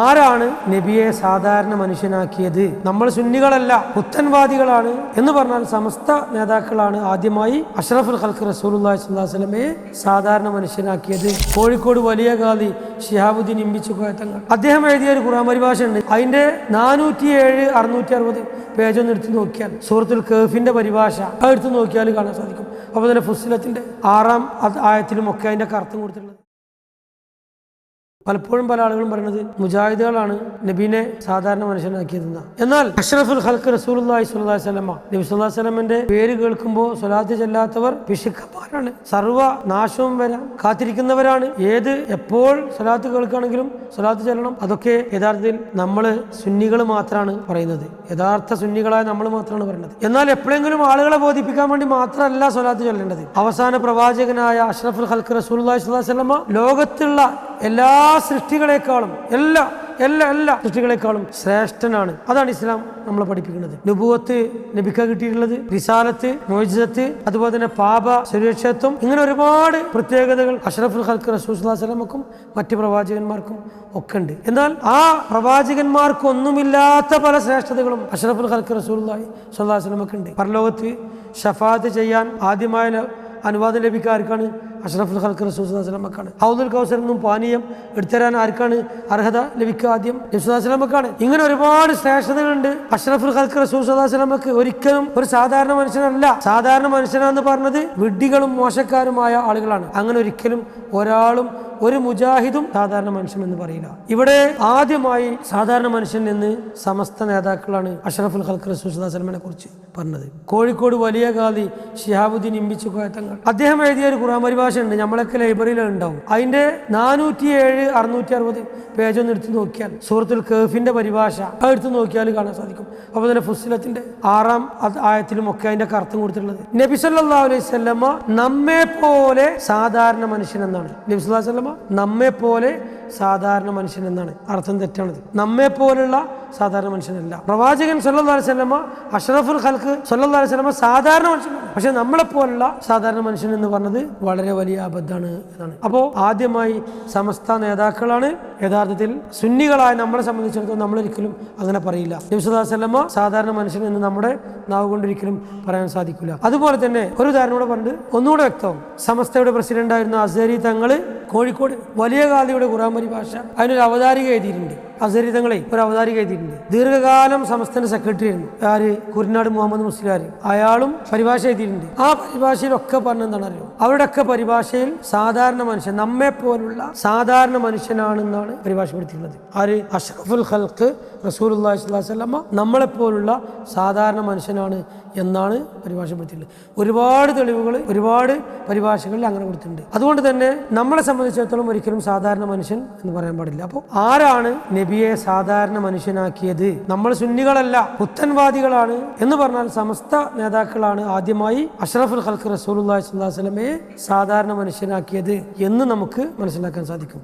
ആരാണ് നബിയെ സാധാരണ മനുഷ്യനാക്കിയത്? നമ്മൾ സുന്നികളല്ല പുത്തൻവാദികളാണ് എന്ന് പറഞ്ഞാൽ സമസ്ത നേതാക്കളാണ് ആദ്യമായി അഷ്റഫുൽ സ്വല്ലല്ലാഹു അലൈഹി വസല്ലമയെ സാധാരണ മനുഷ്യനാക്കിയത്. കോഴിക്കോട് വലിയ ഗാദി ഷിഹാബുദ്ദീൻ ഇമ്പിച്ചു കോയത്തങ്ങൾ അദ്ദേഹം എഴുതിയ ഒരു ഖുറാൻ പരിഭാഷ ഉണ്ട് അതിന്റെ നാനൂറ്റി ഏഴ് അറുന്നൂറ്റി അറുപത് പേജ് ഒന്ന് എടുത്തു നോക്കിയാൽ സൂറത്തുൽ കേഫിന്റെ പരിഭാഷ. അത് എടുത്ത് നോക്കിയാൽ കാണാൻ സാധിക്കും. അപ്പോൾ തന്നെ ഫുസ്ലത്തിന്റെ ആറാം ആയത്തിലും ഒക്കെ അതിന്റെ കറുത്തും കൊടുത്തിട്ടുള്ളത്. പലപ്പോഴും പല ആളുകളും പറയുന്നത് മുജാഹിദുകളാണ് നബീനെ സാധാരണ മനുഷ്യനാക്കിയതെന്ന് എന്നാൽ അഷ്റഫുൽ ഹൽക്ക് റസൂൽ വസല്ലമ നബി സുല്ലാ അലൈഹി വസല്ലമന്റെ പേര് കേൾക്കുമ്പോൾ സ്വലാത്ത് ചെല്ലാത്തവർ പിശുക്കന്മാരാണ്. സർവ നാശവും വരാൻ കാത്തിരിക്കുന്നവരാണ്. ഏത് എപ്പോൾ സ്വലാത്ത് കേൾക്കുകയാണെങ്കിലും സ്വലാത്ത് ചെല്ലണം. അതൊക്കെ യഥാർത്ഥത്തിൽ നമ്മൾ സുന്നികൾ മാത്രമാണ് പറയുന്നത്. യഥാർത്ഥ സുന്നികളായ നമ്മൾ മാത്രമാണ് പറയുന്നത്. എന്നാൽ എപ്പോഴെങ്കിലും ആളുകളെ ബോധിപ്പിക്കാൻ വേണ്ടി മാത്രമല്ല സ്വലാത്ത് ചൊല്ലേണ്ടത്. അവസാന പ്രവാചകനായ അഷ്റഫുൽ ഹൽക്ക് റസൂൽ അലൈഹി വസല്ലമ ലോകത്തുള്ള എല്ലാ സൃഷ്ടികളെക്കാളും എല്ലാ എല്ലാ എല്ലാ സൃഷ്ടികളെക്കാളും ശ്രേഷ്ഠനാണ്. അതാണ് ഇസ്ലാം നമ്മളെ പഠിപ്പിക്കുന്നത്. നുപുവത്ത് നബിക്ക കിട്ടിയിട്ടുള്ളത് റിസാലത്ത് മോജിസത്ത് അതുപോലെ തന്നെ പാപ സുരക്ഷത്വം ഇങ്ങനെ ഒരുപാട് പ്രത്യേകതകൾ അഷറഫുൽ ഹൽക്ക് റസൂസ്ലാസ്ലമക്കും മറ്റ് പ്രവാചകന്മാർക്കും ഒക്കെ ഉണ്ട്. എന്നാൽ ആ പ്രവാചകന്മാർക്കൊന്നുമില്ലാത്ത പല ശ്രേഷ്ഠതകളും അഷറഫുൽ ഹൽക്ക് റസൂൽ സുല്ലാസ്ലമൊക്കെ ഉണ്ട്. പരലോകത്ത് ഷഫാത്ത് ചെയ്യാൻ ആദ്യമായ അനുവാദം ലഭിക്കുക ആർക്കാണ്? അഷ്റഫുൽ ഖൽക്ക് റസൂസ്ലാമക്കാണ് ഹൗദുൽ കൗസർ എന്നും പാനീയം എടുത്തരാൻ ആർക്കാണ് അർഹത ലഭിക്കുക ആദ്യം? നബ്സുല്ലാസ്ലാമക്കാണ് ഇങ്ങനെ ഒരുപാട് ശ്രേഷ്ഠതകളുണ്ട്. അഷ്റഫുൽ ഖൽക്ക് റസൂസ്ലാമക്ക് ഒരിക്കലും ഒരു സാധാരണ മനുഷ്യനല്ല. സാധാരണ മനുഷ്യനാന്ന് പറഞ്ഞത് വിഡ്ഢികളും മോശക്കാരുമായ ആളുകളാണ്. അങ്ങനെ ഒരിക്കലും ഒരാളും ഒരു മുജാഹിദും സാധാരണ മനുഷ്യൻ എന്ന് പറയില്ല. ഇവിടെ ആദ്യമായി സാധാരണ മനുഷ്യൻ എന്ന് സമസ്ത നേതാക്കളാണ് അഷ്റഫുൽ ഖൽക്ക് റസൂസ്ലാസ്ലമിനെ കുറിച്ച് പറഞ്ഞത്. കോഴിക്കോട് വലിയ ഗാദി ഷിഹാബുദ്ദീൻ ഇമ്പിച്ചു കോയത്തങ്ങൾ അദ്ദേഹം എഴുതിയ ഒരു ഖുറാൻ പരിഭാഷ ഉണ്ട് നമ്മളൊക്കെ ലൈബ്രറിയിൽ ഉണ്ടാവും. അതിന്റെ നാനൂറ്റി ഏഴ് അറുന്നൂറ്റി അറുപത് പേജ് ഒന്ന് എടുത്ത് നോക്കിയാൽ സൂറത്തുൽ കേഫിന്റെ പരിഭാഷ അത് എടുത്ത് നോക്കിയാൽ കാണാൻ സാധിക്കും. അപ്പോൾ തന്നെ ഫുസ്ലത്തിന്റെ ആറാം ആയത്തിലും ഒക്കെ അതിന്റെ കർത്തം കൊടുത്തിട്ടുള്ളത്. നബി അലൈഹി വസല്ലമ നമ്മെ പോലെ സാധാരണ മനുഷ്യൻ എന്നാണ്. നബി സല്ലല്ലാഹു അലൈഹി വസല്ലമ നമ്മെ പോലെ സാധാരണ മനുഷ്യൻ എന്നാണ്. അർത്ഥം തെറ്റാണത്. നമ്മെ പോലെയുള്ള സാധാരണ മനുഷ്യനല്ല. പ്രവാചകൻ സല്ലല്ലാഹു അലൈഹി വസല്ലമ അഷ്റഫുൽ ഖൽക്ക് അലൈഹി വസല്ലമ സാധാരണ മനുഷ്യൻ. പക്ഷെ നമ്മളെ പോലുള്ള സാധാരണ മനുഷ്യൻ എന്ന് പറഞ്ഞത് വളരെ വലിയ അബദ്ധമാണ് എന്നാണ്. അപ്പോൾ ആദ്യമായി സമസ്ത നേതാക്കളാണ് യഥാർത്ഥത്തിൽ സുന്നികളായ നമ്മളെ സംബന്ധിച്ചിടത്തോളം നമ്മളൊരിക്കലും അങ്ങനെ പറയില്ല. നബിസുല്ലാസ്ലമ സാധാരണ മനുഷ്യൻ എന്ന് നമ്മുടെ നാവ് കൊണ്ടൊരിക്കലും പറയാൻ സാധിക്കില്ല അതുപോലെ തന്നെ ഒരു ഉദാഹരണം കൂടെ പറഞ്ഞിട്ട് ഒന്നുകൂടെ വ്യക്തവും സമസ്തയുടെ പ്രസിഡന്റ് അസേരി അസരി തങ്ങൾ കോഴിക്കോട് വലിയ കാലിയുടെ ഖുറാൻ പരിഭാഷ അതിനൊരു അവതാരിക എഴുതിയിട്ടുണ്ട്. അസരി തങ്ങളെ ഒരു അവതാരിക എഴുതിയിട്ടുണ്ട്. ദീർഘകാലം സംസ്ഥാന സെക്രട്ടറി ആയിരുന്നു. ആര്? കുരുനാട് മുഹമ്മദ് മുസ്ലിയാർ അയാളും പരിഭാഷ എഴുതിയിട്ടുണ്ട്. ആ പരിഭാഷയിലൊക്കെ പറഞ്ഞ അറിയോ അവരുടെയൊക്കെ പരിഭാഷയിൽ സാധാരണ മനുഷ്യൻ നമ്മെ പോലുള്ള സാധാരണ മനുഷ്യനാണെന്നാണ് പരിഭാഷപ്പെടുത്തിയിട്ടുള്ളത്. ആര്? അഷ്റഫുൽ ഖൽക്ക് അലൈഹി വസല്ലമ നമ്മളെപ്പോലുള്ള സാധാരണ മനുഷ്യനാണ് എന്നാണ് പരിഭാഷപ്പെടുത്തിയിട്ടുള്ളത്. ഒരുപാട് തെളിവുകൾ ഒരുപാട് പരിഭാഷകളിൽ അങ്ങനെ കൊടുത്തിട്ടുണ്ട്. അതുകൊണ്ട് തന്നെ നമ്മളെ സംബന്ധിച്ചിടത്തോളം ഒരിക്കലും സാധാരണ മനുഷ്യൻ എന്ന് പറയാൻ പാടില്ല. അപ്പോൾ ആരാണ് നബിയെ സാധാരണ മനുഷ്യനാക്കിയത് നമ്മൾ സുന്നികളല്ല പുത്തൻവാദികളാണ് എന്ന് പറഞ്ഞാൽ സമസ്ത നേതാക്കളാണ് ആദ്യമായി അഷ്റഫുൽ ഖൽക്ക് അലൈഹി വസല്ലമയെ സാധാരണ മനുഷ്യനാക്കിയത് എന്ന് നമുക്ക് മനസ്സിലാക്കാൻ സാധിക്കും.